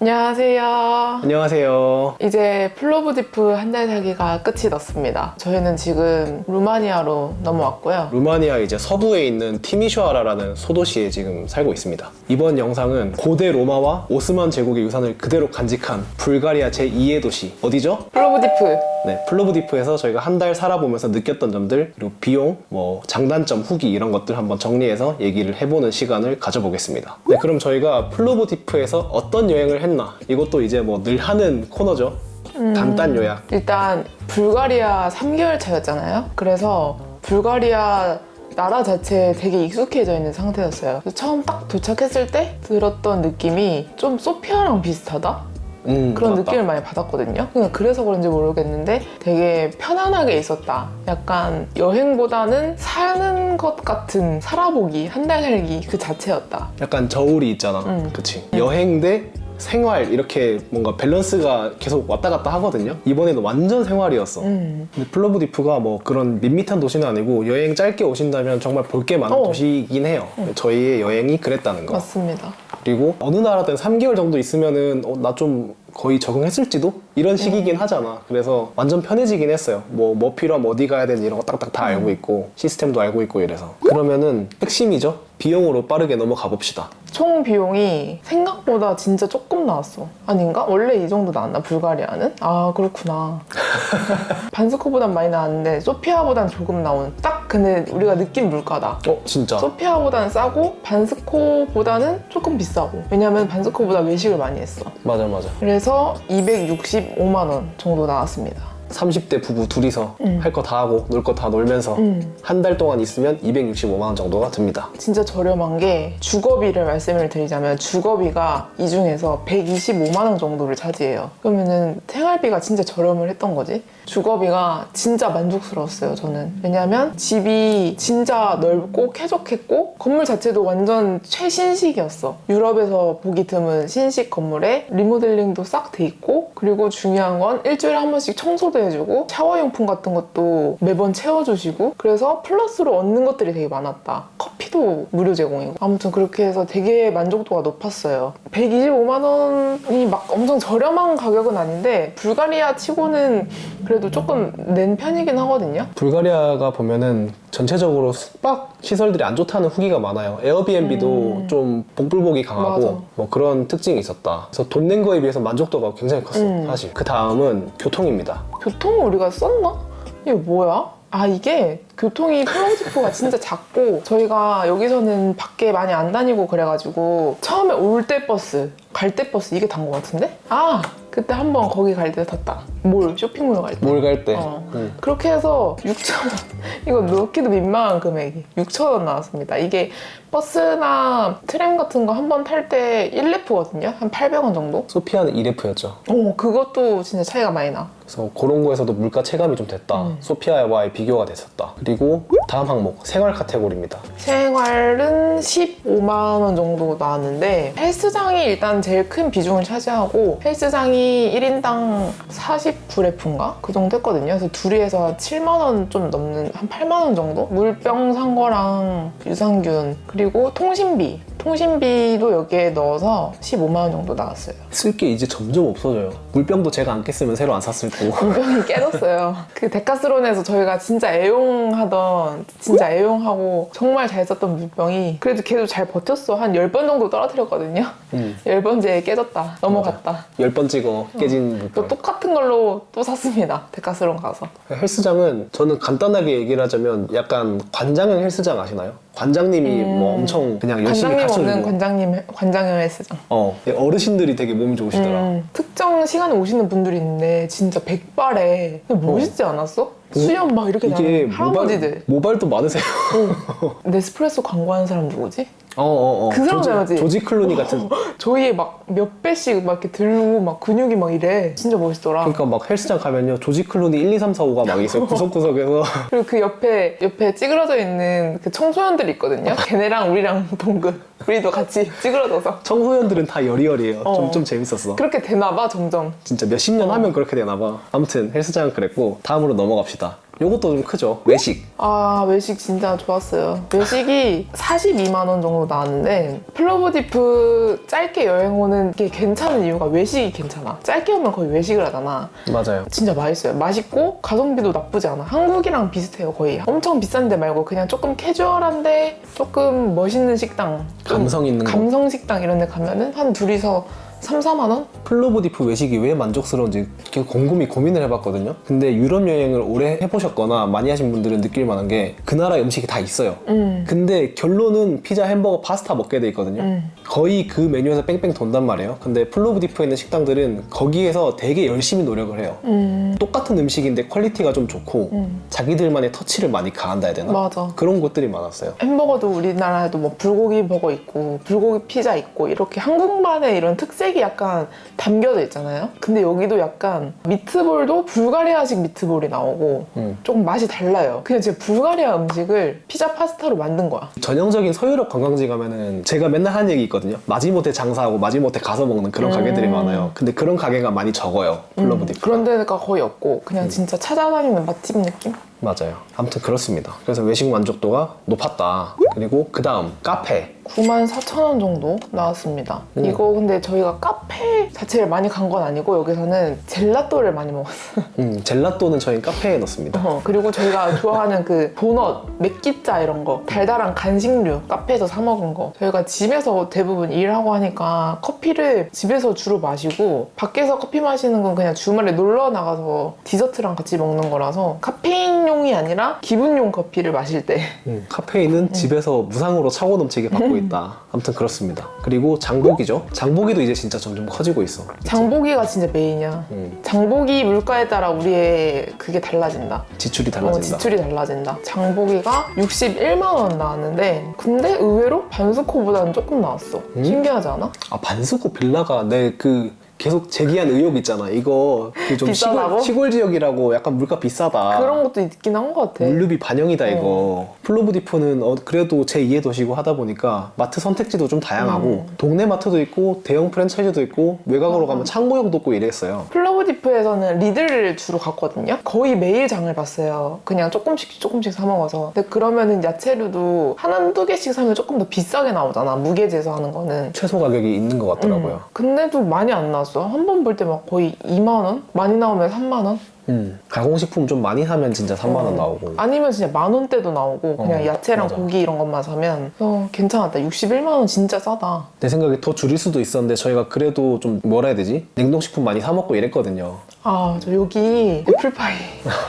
안녕하세요. 안녕하세요. 이제 플로브디프 한 달 살기가 끝이 났습니다. 저희는 지금 루마니아로 넘어왔고요. 루마니아 이제 서부에 있는 티미슈아라라는 소도시에 지금 살고 있습니다. 이번 영상은 고대 로마와 오스만 제국의 유산을 그대로 간직한 불가리아 제2의 도시 어디죠? 플로브디프 네, 플로브디프에서 저희가 한 달 살아보면서 느꼈던 점들 그리고 비용, 뭐 장단점, 후기 이런 것들 한번 정리해서 얘기를 해보는 시간을 가져보겠습니다. 네, 그럼 저희가 플로브디프에서 어떤 여행을 했나 이것도 이제 뭐 늘 하는 코너죠. 간단 요약. 일단 불가리아 3개월 차였잖아요. 그래서 불가리아 나라 자체에 되게 익숙해져 있는 상태였어요. 그래서 처음 딱 도착했을 때 들었던 느낌이 좀 소피아랑 비슷하다? 음, 그런 맞다. 느낌을 많이 받았거든요. 그냥 그래서 그런지 모르겠는데 되게 편안하게 있었다. 약간 여행보다는 사는 것 같은 살아보기, 한 달 살기 그 자체였다. 약간 저울이 있잖아. 음. 그치. 여행 대 생활 이렇게 뭔가 밸런스가 계속 왔다 갔다 하거든요. 이번에는 완전 생활이었어. 음. 근데 플로브디프가 뭐 그런 밋밋한 도시는 아니고 여행 짧게 오신다면 정말 볼 게 많은 어. 도시이긴 해요. 저희의 여행이 그랬다는 거. 맞습니다. 그리고 어느 나라든 3개월 정도 있으면은 어, 나 좀 거의 적응했을지도 이런 시기긴 하잖아. 그래서 완전 편해지긴 했어요. 뭐 뭐 필요하면 어디 가야 되는지 이런 거 딱딱 다 알고 있고 시스템도 알고 있고 이래서 그러면은 핵심이죠. 비용으로 빠르게 넘어가 봅시다. 총 비용이 생각보다 진짜 조금 나왔어. 아닌가? 원래 이 정도 나왔나? 불가리아는? 아, 그렇구나. 반스코보단 많이 나왔는데 소피아보단 조금 나온. 딱 근데 우리가 느낀 물가다. 어 진짜. 소피아보다는 싸고 반스코보다는 조금 비싸고. 왜냐면 반스코보다 외식을 많이 했어. 맞아 맞아. 그래서 265만 원 정도 나왔습니다. 30대 부부 둘이서 음. 할 거 다 하고 놀 거 다 놀면서 음. 한 달 동안 있으면 265만 원 정도가 듭니다. 진짜 저렴한 게 주거비를 말씀을 드리자면 주거비가 이 중에서 125만 원 정도를 차지해요. 그러면은 생활비가 진짜 저렴을 했던 거지. 주거비가 진짜 만족스러웠어요, 저는. 왜냐면 집이 진짜 넓고 쾌적했고 건물 자체도 완전 최신식이었어. 유럽에서 보기 드문 신식 건물에 리모델링도 싹 돼 있고 그리고 중요한 건 일주일에 한 번씩 청소도 해주고 샤워용품 같은 것도 매번 채워주시고 그래서 플러스로 얻는 것들이 되게 많았다. 커피도 무료 제공이고 아무튼 그렇게 해서 되게 만족도가 높았어요. 125만 원이 막 엄청 저렴한 가격은 아닌데 불가리아 치고는 그래도 조금 낸 편이긴 하거든요. 불가리아가 보면은 전체적으로 숙박 시설들이 안 좋다는 후기가 많아요. 에어비앤비도 좀 복불복이 강하고 음. 맞아. 뭐 그런 특징이 있었다. 그래서 돈 낸 거에 비해서 만족도가 굉장히 컸어, 음. 사실. 그 다음은 교통입니다. 교통을 우리가 썼나? 이게 뭐야? 아 이게 교통이 플로우지프가 진짜 작고 저희가 여기서는 밖에 많이 안 다니고 그래가지고 처음에 올 때 버스 갈 때 버스 이게 탄것 같은데? 아 그때 한 번 거기 갈 때 탔다 몰 쇼핑몰 갈 때 몰 갈 때. 어. 음. 그렇게 해서 6,000원 이거 넣기도 민망한 금액이 6,000원 나왔습니다 이게 버스나 트램 같은 거 한 번 탈 때 1레프거든요 한 800원 정도 소피아는 2레프였죠. 어 그것도 진짜 차이가 많이 나 그래서 그런 거에서도 물가 체감이 좀 됐다. 음. 소피아와의 비교가 됐었다. 그리고 다음 항목 생활 카테고리입니다. 생활은 15만 원 정도 나왔는데 헬스장이 일단 제일 큰 비중을 차지하고 헬스장이 1인당 49레프인가? 그 정도 했거든요. 그래서 둘이 해서 7만 원 좀 넘는 한 8만 원 정도? 물병 산 거랑 유산균 그리고 통신비 통신비도 여기에 넣어서 15만 원 정도 나왔어요. 쓸 게 이제 점점 없어져요. 물병도 제가 안 깼으면 새로 안 샀을 거고. 물병이 깨졌어요. 그 데카스론에서 저희가 진짜 애용하던, 진짜 애용하고 정말 잘 썼던 물병이 그래도 걔도 잘 버텼어. 한 10번 정도 떨어뜨렸거든요. 음. 10번째에 깨졌다. 넘어갔다. 열 번 찍어 깨진 또 물병. 똑같은 걸로 또 샀습니다. 데카스론 가서. 헬스장은 저는 간단하게 얘기를 하자면 약간 관장형 헬스장 아시나요? 관장님이 뭐 엄청 그냥 열심히 음. 관장님 없는 가르쳐주고 관장님, 관장형 헬스장. 어, 어르신들이 되게 몸이 좋으시더라. 음, 특정 시간에 오시는 분들이 있는데 진짜 백발에 멋있지 않았어? 수염 막 이렇게 어. 이게 나는 할아버지들. 모발, 모발도 많으세요. 네스프레소 광고하는 사람 누구지? 어, 어, 어. 그 사람 조지, 닮았지? 조지 클루니 같은. 저희의 막몇 배씩 막 이렇게 들고 막 근육이 막 이래. 진짜 멋있더라. 그러니까 막 헬스장 가면요. 조지 클루니 1, 2, 3, 4, 5가 막 있어요. 구석구석에서. 그리고 그 옆에 옆에 찌그러져 있는 그 청소년들이 있거든요. 걔네랑 우리랑 동급. 우리도 같이 찌그러져서 청소년들은 다 여리여리해요. 어. 좀, 좀 재밌었어. 그렇게 되나 봐 점점. 진짜 몇십 년 하면 그렇게 되나 봐. 아무튼 헬스장은 그랬고 다음으로 넘어갑시다. 요것도 좀 크죠. 외식. 아 외식 진짜 좋았어요. 외식이 42만 원 정도 나왔는데 플로브디프 짧게 여행 오는 게 괜찮은 이유가 외식이 괜찮아. 짧게 오면 거의 외식을 하잖아. 맞아요. 진짜 맛있어요. 맛있고 가성비도 나쁘지 않아. 한국이랑 비슷해요 거의. 엄청 비싼 데 말고 그냥 조금 캐주얼한데 조금 멋있는 식당. 좀 감성 있는 거. 감성 식당 이런 데 가면은 한 둘이서 3, 4만 원? 플로브디프 외식이 왜 만족스러운지 계속 곰곰이 고민을 해봤거든요. 근데 유럽 여행을 오래 해보셨거나 많이 하신 분들은 느낄 만한 게 그 나라 음식이 다 있어요. 음. 근데 결론은 피자, 햄버거, 파스타 먹게 돼 있거든요. 음. 거의 그 메뉴에서 뺑뺑 돈단 말이에요. 근데 플로브디프에 있는 식당들은 거기에서 되게 열심히 노력을 해요. 음. 똑같은 음식인데 퀄리티가 좀 좋고 음. 자기들만의 터치를 많이 가한다 해야 되나? 맞아. 그런 곳들이 많았어요. 햄버거도 우리나라에도 뭐 불고기 버거 있고 불고기 피자 있고 이렇게 한국만의 이런 특색 이 약간 담겨져 있잖아요. 근데 여기도 약간 미트볼도 불가리아식 미트볼이 나오고 음. 조금 맛이 달라요. 그냥 진짜 불가리아 음식을 피자 파스타로 만든 거야. 전형적인 서유럽 관광지 가면은 제가 맨날 하는 얘기 있거든요. 마지못해 장사하고 마지못해 가서 먹는 그런 음. 가게들이 많아요. 근데 그런 가게가 많이 적어요. 플로브디프. 그런 데가 거의 없고 그냥 진짜 찾아다니는 맛집 느낌? 맞아요. 아무튼 그렇습니다. 그래서 외식 만족도가 높았다. 그리고 그 다음 카페. 9만 4천 원 정도 나왔습니다. 음. 이거 근데 저희가 카페 자체를 많이 간 건 아니고 여기서는 젤라또를 많이 먹었어요. 음, 젤라또는 저희 카페에 넣습니다. 어, 그리고 저희가 좋아하는 그 도넛, 맥기자 이런 거, 달달한 간식류 카페에서 사 먹은 거. 저희가 집에서 대부분 일하고 하니까 커피를 집에서 주로 마시고 밖에서 커피 마시는 건 그냥 주말에 놀러 나가서 디저트랑 같이 먹는 거라서 카페인 용이 아니라 기분용 커피를 마실 때 음, 카페인은 집에서 무상으로 차고 넘치게 받고 있다. 아무튼 그렇습니다. 그리고 장보기죠. 장보기도 이제 진짜 점점 커지고 있어. 장보기가 진짜 메인이야. 음, 장보기 물가에 따라 우리의 그게 달라진다. 지출이 어, 달라진다. 지출이 달라진다. 장보기가 61만 원 나왔는데 근데 의외로 반스코보다는 조금 나왔어. 음? 신기하지 않아? 아 반스코 빌라가 내 그 계속 제기한 의혹 있잖아. 이거 그좀 비싸다고? 시골, 시골 지역이라고 약간 물가 비싸다. 그런 것도 있긴 한 것 같아. 물류비 반영이다 어. 이거. 플로브디프는 어, 그래도 제 2의 도시고 하다 보니까 마트 선택지도 좀 다양하고 동네 마트도 있고 대형 프랜차이즈도 있고 외곽으로 음. 가면 창고형도 있고 이랬어요. 플로브디프에서는 리들을 주로 갔거든요. 거의 매일 장을 봤어요. 그냥 조금씩 조금씩 사 먹어서. 근데 그러면은 야채류도 한두 개씩 사면 조금 더 비싸게 나오잖아. 무게재서 하는 거는. 최소 가격이 있는 것 같더라고요. 음. 근데도 많이 안 나왔어. 한 번 볼 때 막 거의 2만 원? 많이 나오면 3만 원? 음. 가공식품 좀 많이 사면 진짜 3만 원 어. 나오고. 아니면 진짜 만 원대도 나오고 그냥 어, 야채랑 맞아. 고기 이런 것만 사면 어, 괜찮았다. 61만 원 진짜 싸다. 내 생각에 더 줄일 수도 있었는데 저희가 그래도 좀 뭐라 해야 되지? 냉동식품 많이 사 먹고 이랬거든요. 아, 저 여기 애플파이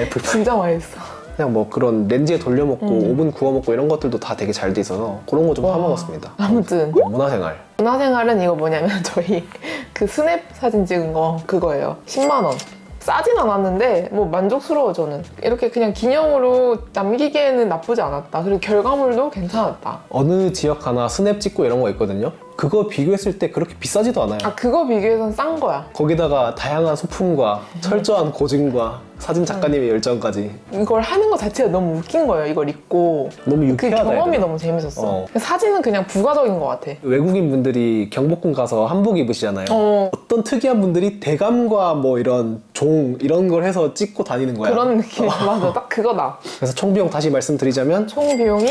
애플 진짜 맛있어. 그냥 뭐 그런 렌즈에 돌려 먹고 음. 오븐 구워 먹고 이런 것들도 다 되게 잘 돼 있어서 그런 거 좀 사 와. 먹었습니다. 아무튼 문화생활. 문화생활은 이거 뭐냐면 저희 그 스냅 사진 찍은 거 그거예요. 10만 원. 싸진 않았는데 뭐 만족스러워 저는 이렇게 그냥 기념으로 남기기에는 나쁘지 않았다 그리고 결과물도 괜찮았다 어느 지역 하나 스냅 찍고 이런 거 있거든요. 그거 비교했을 때 그렇게 비싸지도 않아요. 아 그거 비교해선 싼 거야 거기다가 다양한 소품과 철저한 고증과 사진 작가님의 열정까지 이걸 하는 거 자체가 너무 웃긴 거예요 이걸 입고 너무 그 유쾌하다. 경험이 되나? 너무 재밌었어 어. 사진은 그냥 부가적인 것 같아 외국인 분들이 경복궁 가서 한복 입으시잖아요. 어 어떤 특이한 분들이 대감과 뭐 이런 종 이런 걸 해서 찍고 다니는 거야. 그런 느낌. 맞아. 딱 그거다. 그래서 총 비용 다시 말씀드리자면 총 비용이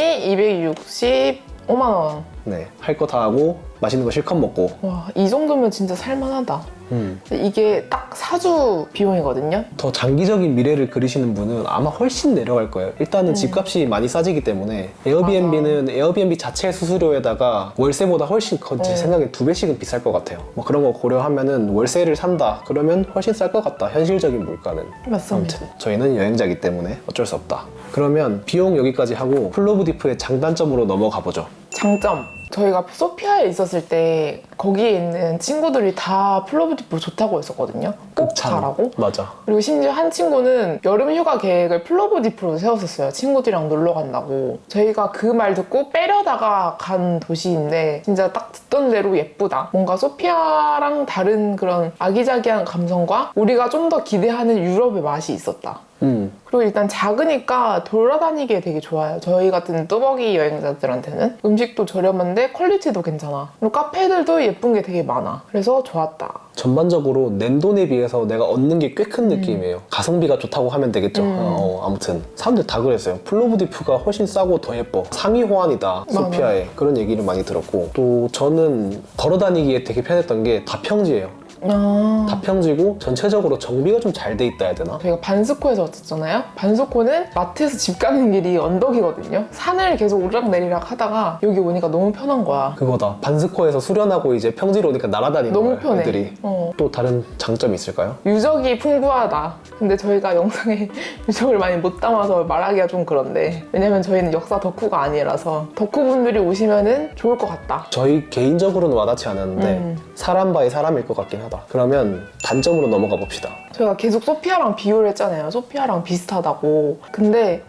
265만 원 네, 할 거 다 하고 맛있는 거 실컷 먹고 와, 이 정도면 진짜 살만하다. 음. 근데 이게 딱 사주 비용이거든요. 더 장기적인 미래를 그리시는 분은 아마 훨씬 내려갈 거예요. 일단은 음. 집값이 많이 싸지기 때문에 에어비앤비는 에어비앤비 자체 수수료에다가 월세보다 훨씬 거- 제 어. 생각에 두 배씩은 비쌀 것 같아요. 뭐 그런 거 고려하면은 월세를 산다 그러면 훨씬 쌀 것 같다. 현실적인 물가는. 맞습니다. 아무튼 저희는 여행자이기 때문에 어쩔 수 없다. 그러면 비용 여기까지 하고 플로브디프의 장단점으로 넘어가 보죠. 장점. 저희가 소피아에 있었을 때 거기에 있는 친구들이 다 플로브디프 좋다고 했었거든요. 꼭 극찬. 가라고. 맞아. 그리고 심지어 한 친구는 여름 휴가 계획을 플로브디프로 세웠었어요. 친구들이랑 놀러 간다고. 저희가 그 말 듣고 빼려다가 간 도시인데 진짜 딱 듣던 대로 예쁘다. 뭔가 소피아랑 다른 그런 아기자기한 감성과 우리가 좀 더 기대하는 유럽의 맛이 있었다. 음. 그리고 일단 작으니까 돌아다니기에 되게 좋아요. 저희 같은 뚜벅이 여행자들한테는 음식도 저렴한데 퀄리티도 괜찮아. 그리고 카페들도 예쁜 게 되게 많아. 그래서 좋았다. 전반적으로 낸 돈에 비해서 내가 얻는 게 꽤 큰 느낌이에요. 가성비가 좋다고 하면 되겠죠. 음. 어, 아무튼 사람들 다 그랬어요. 플로브디프가 훨씬 싸고 더 예뻐. 상위 호환이다. 소피아에 그런 얘기를 많이 들었고 또 저는 걸어다니기에 되게 편했던 게 다 평지예요. 아. 다평지고 전체적으로 정비가 좀 잘 돼 있다 해야 되나? 저희가 반스코에서 왔었잖아요. 반스코는 마트에서 집 가는 길이 언덕이거든요. 산을 계속 오르락내리락 하다가 여기 오니까 너무 편한 거야. 그거다. 반스코에서 수련하고 이제 평지로 오니까 날아다니는 너무 거예요. 편해. 애들이. 어. 또 다른 장점이 있을까요? 유적이 풍부하다. 근데 저희가 영상에 유적을 많이 못 담아서 말하기가 좀 그런데 왜냐면 저희는 역사 덕후가 아니라서 덕후분들이 오시면은 좋을 것 같다. 저희 개인적으로는 와닿지 않았는데 음. 사람 바이 사람일 것 같긴 하다. 그러면 단점으로 넘어가 봅시다. 저희가 계속 소피아랑 비교를 했잖아요. 소피아랑 비슷하다고. 근데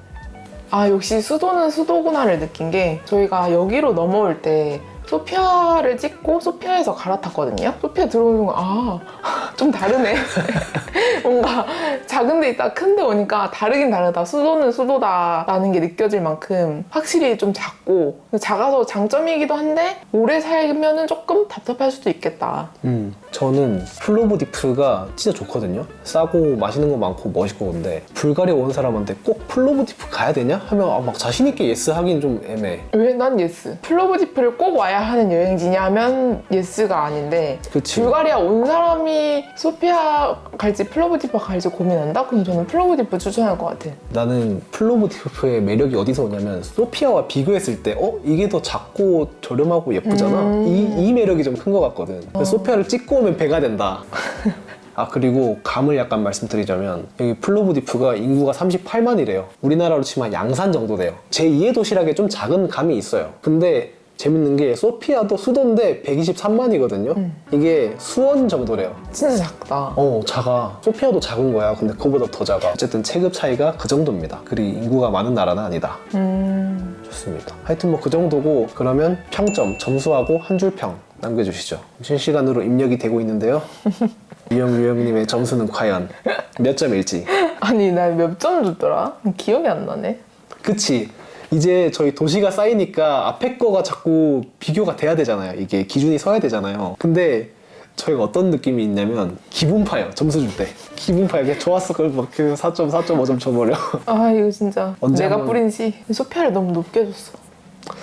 아 역시 수도는 수도구나를 느낀 게 저희가 여기로 넘어올 때 소피아를 찍고 소피아에서 갈아탔거든요. 소피아 들어오는 순간 아, 좀 다르네. 뭔가 작은 데 있다 큰 데 오니까 다르긴 다르다. 수도는 수도다라는 게 느껴질 만큼 확실히 좀 작고 작아서 장점이기도 한데 오래 살면은 조금 답답할 수도 있겠다. 음, 저는 플로브디프가 진짜 좋거든요. 싸고 맛있는 거 많고 멋있고 근데 불가리아 온 사람한테 꼭 플로브디프 가야 되냐? 하면 아, 막 자신 있게 예스 하긴 좀 애매해. 왜? 난 예스. 플로브디프를 꼭 와야 하는 여행지냐 하면 예스가 아닌데 그치. 불가리아 온 사람이 소피아 갈지 플로브디프 갈지 고민한다? 그럼 저는 플로브디프 추천할 것 같아. 나는 플로브디프의 매력이 어디서 오냐면 소피아와 비교했을 때 어? 이게 더 작고 저렴하고 예쁘잖아. 음. 이, 이 매력이 좀 큰 것 같거든. 그래서 소피아를 찍고 오면 배가 된다. 아 그리고 감을 약간 말씀드리자면 여기 플로브디프가 인구가 38만이래요. 우리나라로 치면 양산 정도 돼요. 제2의 도시락에 좀 작은 감이 있어요. 근데 재밌는 게 소피아도 수도인데 123만이거든요. 이게 수원 정도래요. 진짜 작다. 어 작아. 소피아도 작은 거야. 근데 그거보다 더 작아. 어쨌든 체급 차이가 그 정도입니다. 그리 인구가 많은 나라는 아니다. 음, 좋습니다. 하여튼 뭐 그 정도고 그러면 평점 점수하고 한 줄 평 남겨주시죠. 실시간으로 입력이 되고 있는데요. 유영 유영님의 점수는 과연 몇 점일지. 아니 나 몇 점 줬더라? 기억이 안 나네. 그치 이제 저희 도시가 쌓이니까 앞에 거가 자꾸 비교가 돼야 되잖아요. 이게 기준이 서야 되잖아요. 근데 저희가 어떤 느낌이 있냐면 기분파예요 점수 줄 때. 기분파예요 그냥 좋았어. 그럼 막그 4점 4.5점 줘버려. 아 이거 진짜 언제 내가 한번- 뿌린 시 소피아를 너무 높게 줬어.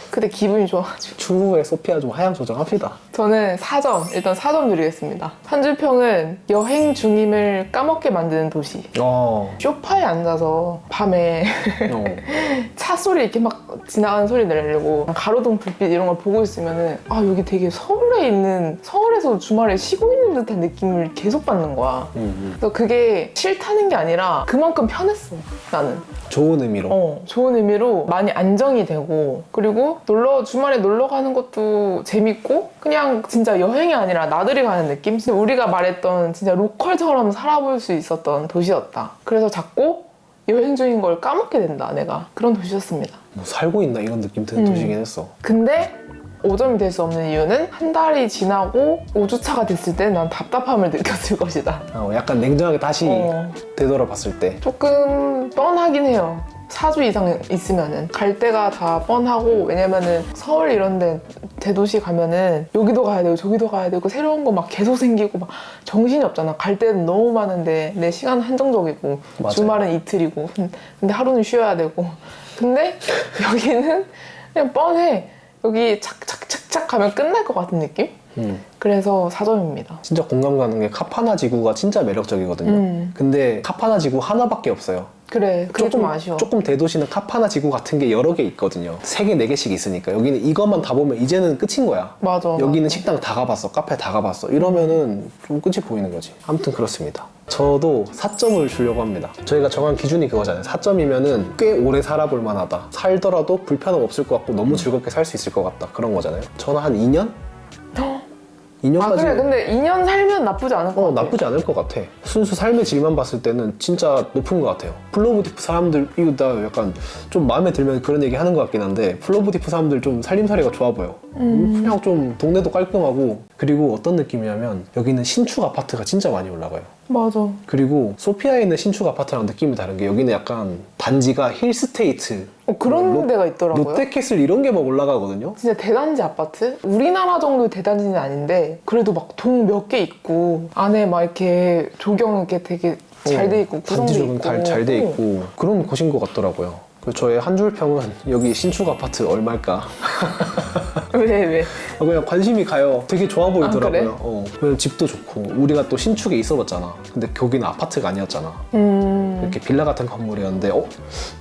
근데 기분이 좋아가지고. 추후에 소피아 좀 하향 조정합시다 저는 4점, 일단 4점 드리겠습니다. 한 줄평은 여행 중임을 까먹게 만드는 도시. 어, 쇼파에 앉아서 밤에 어. 차 소리 이렇게 막 지나가는 소리 내려고 가로등 불빛 이런 걸 보고 있으면은 아 여기 되게 서울 에 있는 서울에서 주말에 쉬고 있는 듯한 느낌을 계속 받는 거야. 음, 음. 그래서 그게 싫다는 게 아니라 그만큼 편했어 나는. 좋은 의미로 어 좋은 의미로 많이 안정이 되고 그리고 놀러 주말에 놀러 가는 것도 재밌고 그냥 진짜 여행이 아니라 나들이 가는 느낌. 진짜 우리가 말했던 진짜 로컬처럼 살아볼 수 있었던 도시였다. 그래서 자꾸 여행 중인 걸 까먹게 된다 내가 그런 도시였습니다. 뭐 살고 있나 이런 느낌 드는 음. 도시긴 했어 5점이 될 수 없는 이유는 한 달이 지나고 5주차가 됐을 때 난 답답함을 느꼈을 것이다. 어, 약간 냉정하게 다시 어, 되돌아봤을 때 조금 뻔하긴 해요. 4주 이상 있으면은 갈 데가 다 뻔하고 왜냐면은 서울 이런 데 대도시 가면은 여기도 가야 되고 저기도 가야 되고 새로운 거 막 계속 생기고 막 정신이 없잖아. 갈 데는 너무 많은데 내 시간 한정적이고 맞아요. 주말은 이틀이고 근데 하루는 쉬어야 되고 근데 여기는 그냥 뻔해. 여기 착착착착 가면 끝날 것 같은 느낌? 음. 그래서 4점입니다. 진짜 공감 가는 게 카파나 지구가 진짜 매력적이거든요 음. 근데 카파나 지구 하나밖에 없어요 그래, 그게 좀 아쉬워. 조금 대도시는 카파나 지구 같은 게 여러 개 있거든요 세 개, 네 개씩 있으니까 여기는 이것만 다 보면 이제는 끝인 거야 맞아. 여기는 맞아. 식당 다 가봤어, 카페 다 가봤어. 이러면은 좀 끝이 보이는 거지. 아무튼 그렇습니다. 저도 4점을 주려고 합니다. 저희가 정한 기준이 그거잖아요. 4점이면은 꽤 오래 살아볼 만하다. 살더라도 불편함 없을 것 같고 너무 즐겁게 살 수 있을 것 같다. 그런 거잖아요. 저는 한 2년? 아 2년까지 그래 근데 2년 살면 나쁘지 않을 것 어, 같아 나쁘지 않을 것 같아. 순수 삶의 질만 봤을 때는 진짜 높은 것 같아요. 플로브디프 사람들, 이거 나 약간 좀 마음에 들면 그런 얘기 하는 것 같긴 한데, 플로브디프 사람들 좀 살림살이가 좋아 보여. 그냥 좀 동네도 깔끔하고, 그리고 어떤 느낌이냐면, 여기는 신축 아파트가 진짜 많이 올라가요. 맞아. 그리고 소피아에 있는 신축 아파트랑 느낌이 다른 게 여기는 약간 단지가 힐스테이트, 어, 그런 로- 데가 있더라고요. 롯데캐슬 이런 게 막 올라가거든요. 진짜 대단지 아파트? 우리나라 정도의 대단지는 아닌데 그래도 막 동 몇 개 있고 안에 막 이렇게 조경 이렇게 되게 잘 돼 있고 구성돼 어, 단지 조금 있고 잘돼 어. 있고 그런 곳인 것 같더라고요. 그 저의 한 줄 평은 여기 신축 아파트 얼마일까? 왜 왜? 아, 그냥 관심이 가요. 되게 좋아 보이더라고요. 그래? 어. 왜냐면 집도 좋고 우리가 또 신축에 있어봤잖아. 근데 거기는 아파트가 아니었잖아. 음. 이렇게 빌라 같은 건물이었는데 어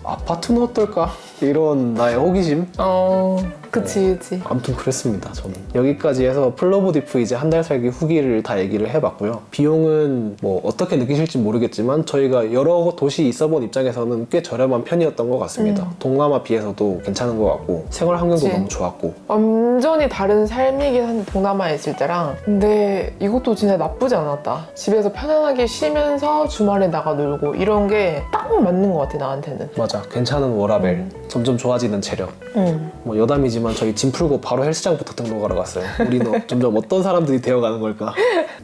아파트는 어떨까? 이런 나의 호기심. 어. 그치 그치. 아무튼 그랬습니다. 저는 여기까지 해서 플로보디프 이제 한 달 살기 후기를 다 얘기를 해봤고요. 비용은 뭐 어떻게 느끼실지 모르겠지만 저희가 여러 도시 있어본 입장에서는 꽤 저렴한 편이었던 것 같습니다. 동남아 비해서도 괜찮은 것 같고 생활 환경도 그치. 너무 좋았고 완전히 다른 삶이긴 한데 동남아에 있을 때랑 근데 이것도 진짜 나쁘지 않았다 집에서 편안하게 쉬면서 주말에 나가 놀고 이런 게 딱 맞는 것 같아 나한테는 맞아 괜찮은 워라벨 점점 좋아지는 체력 응. 뭐 여담이지만 저희 짐 풀고 바로 헬스장부터 등록하러 갔어요. 우리는 어- 점점 어떤 사람들이 되어가는 걸까?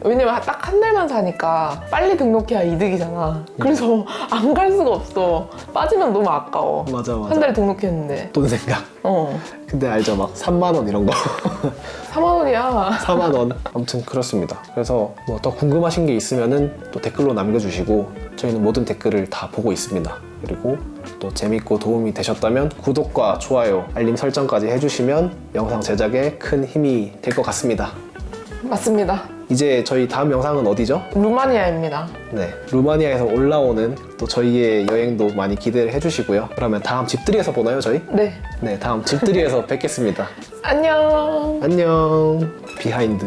왜냐면 딱 한 달만 사니까 빨리 등록해야 이득이잖아 그래서 안 갈 수가 없어 빠지면 너무 아까워 맞아 맞아. 한달 등록했는데 돈 생각. 어 근데 알죠 막 3만 원 이런 거. 4만 원이야 4만 원. 아무튼 그렇습니다. 그래서 뭐 더 궁금하신 게 있으면은 또 댓글로 남겨주시고 저희는 모든 댓글을 다 보고 있습니다. 그리고 또 재밌고 도움이 되셨다면 구독과 좋아요, 알림 설정까지 해주시면 영상 제작에 큰 힘이 될 것 같습니다. 맞습니다 이제 저희 다음 영상은 어디죠? 루마니아입니다 네, 루마니아에서 올라오는 또 저희의 여행도 많이 기대를 해주시고요. 그러면 다음 집들이에서 보나요, 저희? 네 네, 다음 집들이에서 뵙겠습니다. 안녕 안녕. 비하인드.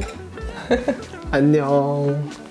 안녕.